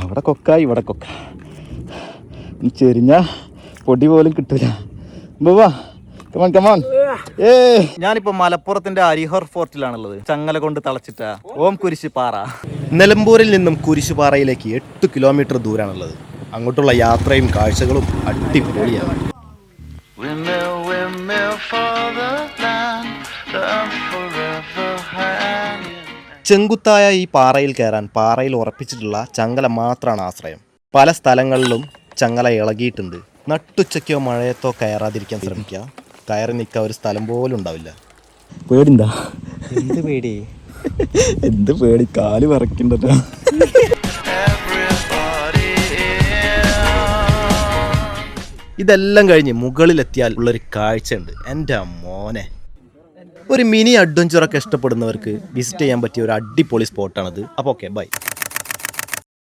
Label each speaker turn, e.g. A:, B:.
A: അവിടെ കൊക്ക ഇവിടെ കൊക്ക. ചെരിഞ്ഞ പൊടി പോലും കിട്ടൂല. ബോവാ കമാൻ കമാൻ ഏ. ഞാനിപ്പോ മലപ്പുറത്തിന്റെ അരിഹർ ഫോർട്ടിലാണുള്ളത്. ചങ്ങല കൊണ്ട് തളച്ചിട്ട ഓം കുരിശുപാറ.
B: നിലമ്പൂരിൽ നിന്നും കുരിശുപാറയിലേക്ക് എട്ട് കിലോമീറ്റർ ദൂരാണുള്ളത്. അങ്ങോട്ടുള്ള യാത്രയും കാഴ്ചകളും അടിപൊളിയാണ്.
C: Windmill, windmill for the land, the forever hand.
B: ചെങ്കുത്തായ ഈ പാറയിൽ കയറാൻ പാറയിൽ ഉറപ്പിച്ചിട്ടുള്ള ചങ്ങല മാത്രമാണ് ആശ്രയം. പല സ്ഥലങ്ങളിലും ചങ്ങല ഇളകിയിട്ടുണ്ട്. നട്ടുച്ചയ്ക്കോ മഴയത്തോ കയറാതിരിക്കാൻ ശ്രമിക്കുക. കയറി നിൽക്കാൻ ഒരു സ്ഥലം പോലും ഉണ്ടാവില്ല.
A: പേടിണ്ടാ?
B: എന്ത് പേടി?
A: എന്ത് പേടി? കാൽ വിറക്കണ്ടല്ലോ.
B: ഇതെല്ലാം കഴിഞ്ഞ് മുകളിലെത്തിയാൽ ഉള്ളൊരു കാഴ്ചയുണ്ട്. എന്റെ മോനെ. ഒരു മിനി അഡ്വഞ്ചറൊക്കെ ഇഷ്ടപ്പെടുന്നവർക്ക് വിസിറ്റ് ചെയ്യാൻ പറ്റിയ ഒരു അടിപൊളി സ്പോട്ടാണത്. അപ്പോൾ ഓക്കെ ബൈ